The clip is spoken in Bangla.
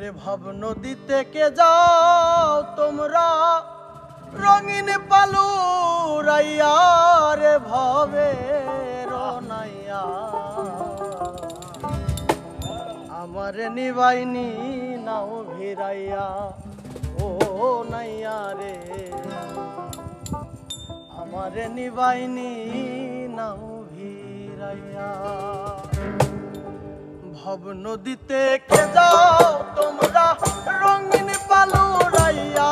ওরে ভাব নদীতে কে যাও তোমরা? রঙিন পালু রে ভবে আমার নিবাইনি নাও ভিরাইয়া ও নাইয়া রে। আমার নিবাইনি নাও ভিরাইয়া ভব নদীতে কে যাও তোমরা রঙিন পালু রাইয়া